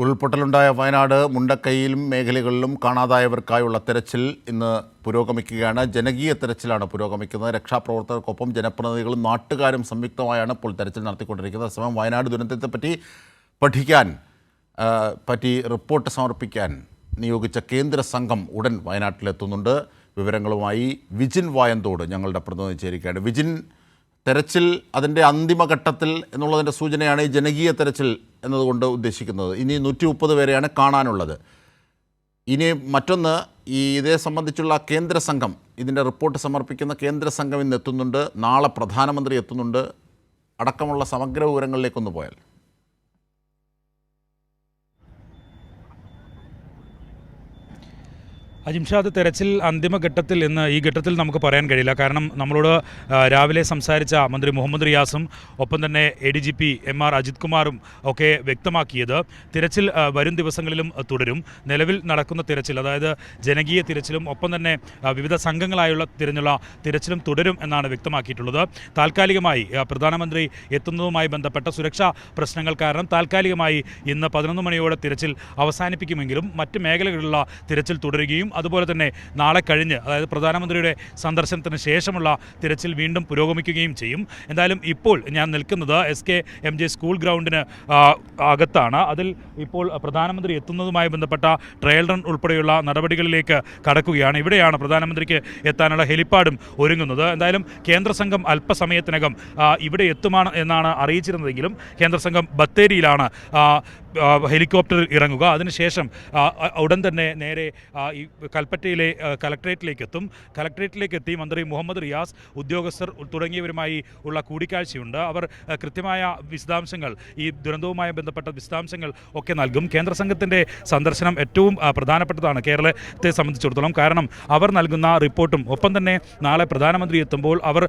ഉരുൾപൊട്ടലുണ്ടായ വയനാട് മുണ്ടക്കൈയിലും മേഖലകളിലും കാണാതായവർക്കായുള്ള തെരച്ചിൽ ഇന്ന് പുരോഗമിക്കുകയാണ്. ജനകീയ തെരച്ചിലാണ് പുരോഗമിക്കുന്നത്. രക്ഷാപ്രവർത്തകർക്കൊപ്പം ജനപ്രതിനിധികളും നാട്ടുകാരും സംയുക്തമായാണ് ഇപ്പോൾ തെരച്ചിൽ നടത്തിക്കൊണ്ടിരിക്കുന്നത്. അതേസമയം വയനാട് ദുരന്തത്തെപ്പറ്റി പഠിക്കാൻ പറ്റി റിപ്പോർട്ട് സമർപ്പിക്കാൻ നിയോഗിച്ച കേന്ദ്ര സംഘം ഉടൻ വയനാട്ടിലെത്തുന്നുണ്ട്. വിവരങ്ങളുമായി വിജിൻ വായന്തോട് ഞങ്ങളുടെ പ്രതിനിധി ചേരുകയാണ്. വിജിൻ തെരച്ചിൽ അതിന്റെ അന്തിമഘട്ടത്തിൽ എന്നുള്ളതിന്റെ സൂചനയാണ് ഈ ജനകീയ തെരച്ചിൽ എന്നതുകൊണ്ട് ഉദ്ദേശിക്കുന്നത്. ഇനി നൂറ്റി മുപ്പത് പേരെയാണ് കാണാനുള്ളത്. ഇനി മറ്റൊന്ന് ഈ ഇതേ സംബന്ധിച്ചുള്ള കേന്ദ്ര സംഘം ഇതിന്റെ റിപ്പോർട്ട് സമർപ്പിക്കുന്ന കേന്ദ്ര സംഘം ഇന്ന് എത്തുന്നുണ്ട്. നാളെ പ്രധാനമന്ത്രി എത്തുന്നുണ്ട്. അടക്കമുള്ള സമഗ്ര വിവരങ്ങളിലേക്കൊന്ന് പോയാൽ. അജിംഷാദ് തെരച്ചിൽ അന്തിമഘട്ടത്തിൽ എന്ന് ഈ ഘട്ടത്തിൽ നമുക്ക് പറയാൻ കഴിയില്ല. കാരണം നമ്മളോട് രാവിലെ സംസാരിച്ച മന്ത്രി മുഹമ്മദ് റിയാസും ഒപ്പം തന്നെ A D G P M R Ajith കുമാറും ഒക്കെ വ്യക്തമാക്കിയത് തിരച്ചിൽ വരും ദിവസങ്ങളിലും തുടരും. നിലവിൽ നടക്കുന്ന തിരച്ചിൽ അതായത് ജനകീയ തിരച്ചിലും ഒപ്പം തന്നെ വിവിധ സംഘങ്ങളായുള്ള തിരഞ്ഞുള്ള തിരച്ചിലും തുടരും എന്നാണ് വ്യക്തമാക്കിയിട്ടുള്ളത്. താൽക്കാലികമായി പ്രധാനമന്ത്രി എത്തുന്നതുമായി ബന്ധപ്പെട്ട സുരക്ഷാ പ്രശ്നങ്ങൾ കാരണം താൽക്കാലികമായി ഇന്ന് പതിനൊന്ന് മണിയോടെ തിരച്ചിൽ അവസാനിപ്പിക്കുമെങ്കിലും മറ്റ് മേഖലകളിലുള്ള തിരച്ചിൽ തുടരുകയും അതുപോലെ തന്നെ നാളെ കഴിഞ്ഞ് അതായത് പ്രധാനമന്ത്രിയുടെ സന്ദർശനത്തിന് ശേഷമുള്ള തിരച്ചിൽ വീണ്ടും പുരോഗമിക്കുകയും ചെയ്യും. എന്തായാലും ഇപ്പോൾ ഞാൻ നിൽക്കുന്നത് S K M J school ഗ്രൗണ്ടിന് അകത്താണ്. അതിൽ ഇപ്പോൾ പ്രധാനമന്ത്രി എത്തുന്നതുമായി ബന്ധപ്പെട്ട ട്രയൽ റൺ ഉൾപ്പെടെയുള്ള നടപടികളിലേക്ക് കടക്കുകയാണ്. ഇവിടെയാണ് പ്രധാനമന്ത്രിക്ക് എത്താനുള്ള ഹെലിപ്പാഡും ഒരുങ്ങുന്നത്. എന്തായാലും കേന്ദ്ര സംഘം അല്പസമയത്തിനകം ഇവിടെ എത്തുമാണ് എന്നാണ് അറിയിച്ചിരുന്നതെങ്കിലും കേന്ദ്ര സംഘം ബത്തേരിയിലാണ് ഹെലികോപ്റ്ററിൽ ഇറങ്ങുക. അതിനുശേഷം ഉടൻ തന്നെ നേരെ ഈ കൽപ്പറ്റയിലെ കലക്ട്രേറ്റിലേക്ക് എത്തും കലക്ട്രേറ്റിലേക്ക് എത്തി മന്ത്രി മുഹമ്മദ് റിയാസ് ഉദ്യോഗസ്ഥർ തുടങ്ങിയവരുമായി ഉള്ള കൂടിക്കാഴ്ചയുണ്ട്. അവർ കൃത്യമായ വിശദാംശങ്ങൾ ഈ ദുരന്തവുമായി ബന്ധപ്പെട്ട വിശദാംശങ്ങൾ ഒക്കെ നൽകും. കേന്ദ്ര സംഘത്തിന്റെ സന്ദർശനം ഏറ്റവും പ്രധാനപ്പെട്ടതാണ് കേരളത്തെ സംബന്ധിച്ചിടത്തോളം. കാരണം അവർ നൽകുന്ന റിപ്പോർട്ടും ഒപ്പം തന്നെ നാളെ പ്രധാനമന്ത്രി എത്തുമ്പോൾ അവർ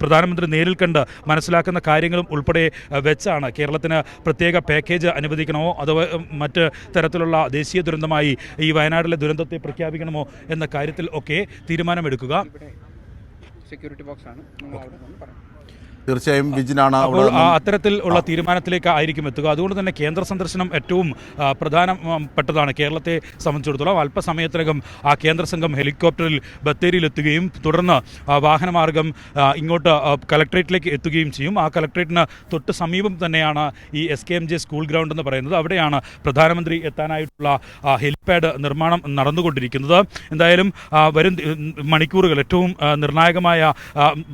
പ്രധാനമന്ത്രി നേരിൽ കണ്ട് മനസ്സിലാക്കുന്ന കാര്യങ്ങളും ഉൾപ്പെടെ വെച്ചാണ് കേരളത്തിന് പ്രത്യേക പാക്കേജ് അനുവദിക്കണമോ? ഉം, മറ്റ് തരത്തിലുള്ള ദേശീയ ദുരന്തമായി ഈ വയനാട്ടിലെ ദുരന്തത്തെ പ്രഖ്യാപിക്കണമോ എന്ന കാര്യത്തിൽ ഒക്കെ തീരുമാനമെടുക്കുക. സെക്യൂരിറ്റി ബോക്സ് തീർച്ചയായും വിജിനാണ് അത്തരത്തിൽ ഉള്ള തീരുമാനത്തിലേക്ക് ആയിരിക്കും എത്തുക. അതുകൊണ്ട് തന്നെ കേന്ദ്ര സന്ദർശനം ഏറ്റവും പ്രധാനപ്പെട്ടതാണ്. കേരളത്തെ സംബന്ധിച്ചിടത്തോളം അല്പസമയത്തിനകം ആ കേന്ദ്ര സംഘം ഹെലികോപ്റ്ററിൽ ബത്തേരിയിലെത്തുകയും തുടർന്ന് ആ, വാഹനമാർഗം ഇങ്ങോട്ട് കലക്ട്രേറ്റിലേക്ക് എത്തുകയും ചെയ്യും. ആ കലക്ട്രേറ്റിന് തൊട്ട് സമീപം തന്നെയാണ് ഈ S K M J school ground എന്ന് പറയുന്നത്. അവിടെയാണ് പ്രധാനമന്ത്രി എത്താനായിട്ടുള്ള ഹെലിപാഡ് നിർമ്മാണം നടന്നുകൊണ്ടിരിക്കുന്നത്. എന്തായാലും വരും മണിക്കൂറുകൾ ഏറ്റവും നിർണായകമായ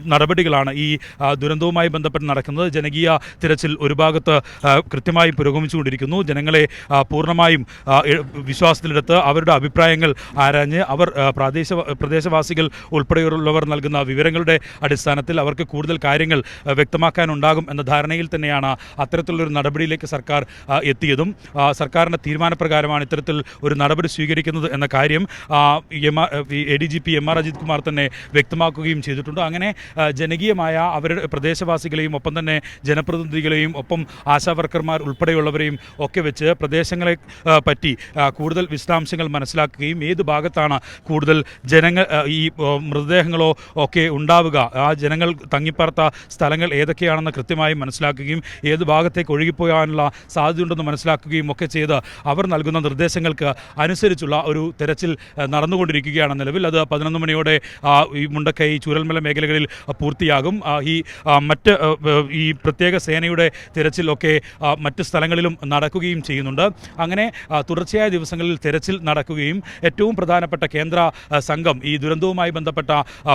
നടപടികളാണ് ഈ ആ, ദുരന്തവുമായി ബന്ധപ്പെട്ട് നടക്കുന്നത് ജനകീയ തിരച്ചിൽ ഒരു ഭാഗത്ത് കൃത്യമായി പുരോഗമിച്ചുകൊണ്ടിരിക്കുന്നു. ജനങ്ങളെ പൂർണമായും വിശ്വാസത്തിലെടുത്ത് അവരുടെ അഭിപ്രായങ്ങൾ ആരാഞ്ഞ് അവർ പ്രാദേശ പ്രദേശവാസികൾ ഉൾപ്പെടെയുള്ളവർ നൽകുന്ന വിവരങ്ങളുടെ അടിസ്ഥാനത്തിൽ അവർക്ക് കൂടുതൽ കാര്യങ്ങൾ വ്യക്തമാക്കാനുണ്ടാകും എന്ന ധാരണയിൽ തന്നെയാണ് അത്തരത്തിലുള്ളൊരു നടപടിയിലേക്ക് സർക്കാർ എത്തിയതും. സർക്കാരിന്റെ തീരുമാനപ്രകാരമാണ് ഇത്തരത്തിൽ ഒരു നടപടി സ്വീകരിക്കുന്നത് എന്ന കാര്യം M A D G P M R Ajith Kumar തന്നെ വ്യക്തമാക്കുകയും ചെയ്തിട്ടുണ്ട്. അങ്ങനെ ജനകീയമായ അവരുടെ പ്രദേശവാസികളെയും ഒപ്പം തന്നെ ജനപ്രതിനിധികളെയും ഒപ്പം ആശാവർക്കർമാർ ഉൾപ്പെടെയുള്ളവരെയും ഒക്കെ വെച്ച് പ്രദേശങ്ങളെ പറ്റി കൂടുതൽ വിശദാംശങ്ങൾ മനസ്സിലാക്കുകയും ഏത് ഭാഗത്താണ് കൂടുതൽ ജനങ്ങൾ ഈ മൃതദേഹങ്ങളോ ഒക്കെ ഉണ്ടാവുക ആ ജനങ്ങൾ തങ്ങിപ്പാർത്ത സ്ഥലങ്ങൾ ഏതൊക്കെയാണെന്ന് കൃത്യമായി മനസ്സിലാക്കുകയും ഏത് ഭാഗത്തേക്ക് ഒഴുകിപ്പോകാനുള്ള സാധ്യതയുണ്ടെന്ന് മനസ്സിലാക്കുകയും ഒക്കെ ചെയ്ത് അവർ നൽകുന്ന നിർദ്ദേശങ്ങൾക്ക് അനുസരിച്ചുള്ള ഒരു തെരച്ചിൽ നടന്നുകൊണ്ടിരിക്കുകയാണ് നിലവിൽ. അത് പതിനൊന്ന് മണിയോടെ ഈ മുണ്ടക്കൈ ചൂരൽമല മേഖലകളിൽ പൂർത്തിയാകും. ഈ മറ്റ് ഈ പ്രത്യേക സേനയുടെ തിരച്ചിലൊക്കെ മറ്റ് സ്ഥലങ്ങളിലും നടക്കുകയും ചെയ്യുന്നുണ്ട്. അങ്ങനെ തുടർച്ചയായ ദിവസങ്ങളിൽ തിരച്ചിൽ നടക്കുകയും ഏറ്റവും പ്രധാനപ്പെട്ട കേന്ദ്ര സംഘം ഈ ദുരന്തവുമായി ബന്ധപ്പെട്ട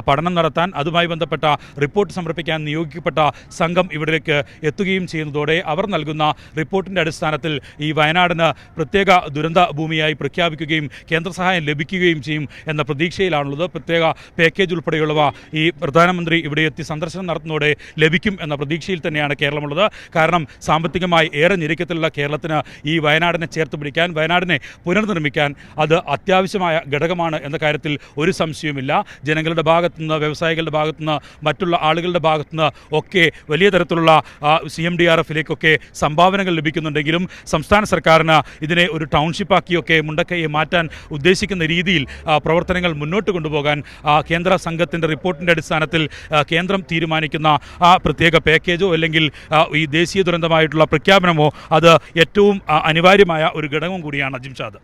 പഠനം നടത്താൻ അതുമായി ബന്ധപ്പെട്ട റിപ്പോർട്ട് സമർപ്പിക്കാൻ നിയോഗിക്കപ്പെട്ട സംഘം ഇവിടേക്ക് എത്തുകയും ചെയ്യുന്നതോടെ അവർ നൽകുന്ന റിപ്പോർട്ടിന്റെ അടിസ്ഥാനത്തിൽ ഈ വയനാടിന് പ്രത്യേക ദുരന്ത ഭൂമിയായി പ്രഖ്യാപിക്കുകയും കേന്ദ്ര സഹായം ലഭിക്കുകയും ചെയ്യും എന്ന പ്രതീക്ഷയിലാണുള്ളത്. പ്രത്യേക പാക്കേജ് ഉൾപ്പെടെയുള്ളവ ഈ പ്രധാനമന്ത്രി ഇവിടെ എത്തി സന്ദർശനം നടത്തുന്നതോടെ ലഭിക്കും എന്ന പ്രതീക്ഷയിൽ തന്നെയാണ് കേരളമുള്ളത്. കാരണം സാമ്പത്തികമായി ഏറെ ഞെരുക്കത്തിലുള്ള കേരളത്തിന് ഈ വയനാടിനെ ചേർത്ത് പിടിക്കാൻ വയനാടിനെ പുനർനിർമ്മിക്കാൻ അത് അത്യാവശ്യമായ ഘടകമാണ് എന്ന കാര്യത്തിൽ ഒരു സംശയവുമില്ല. ജനങ്ങളുടെ ഭാഗത്തുനിന്ന് വ്യവസായികളുടെ ഭാഗത്തുനിന്ന് മറ്റുള്ള ആളുകളുടെ ഭാഗത്തുനിന്ന് ഒക്കെ വലിയ തരത്തിലുള്ള സി എം ഡി ആർ എഫിലേക്കൊക്കെ സംഭാവനകൾ ലഭിക്കുന്നുണ്ടെങ്കിലും സംസ്ഥാന സർക്കാരിന് ഇതിനെ ഒരു ടൗൺഷിപ്പാക്കിയൊക്കെ മുണ്ടക്കയെ മാറ്റാൻ ഉദ്ദേശിക്കുന്ന രീതിയിൽ പ്രവർത്തനങ്ങൾ മുന്നോട്ട് കൊണ്ടുപോകാൻ കേന്ദ്ര സംഘത്തിന്റെ റിപ്പോർട്ടിന്റെ അടിസ്ഥാനത്തിൽ കേന്ദ്രം തീരുമാനിക്കുന്ന ആ പ്രത്യേക പാക്കേജോ അല്ലെങ്കിൽ ഈ ദേശീയ ദുരന്തമായിട്ടുള്ള പ്രഖ്യാപനമോ അത് ഏറ്റവും അനിവാര്യമായ ഒരു ഘടകം കൂടിയാണ് ജിംഷാദ്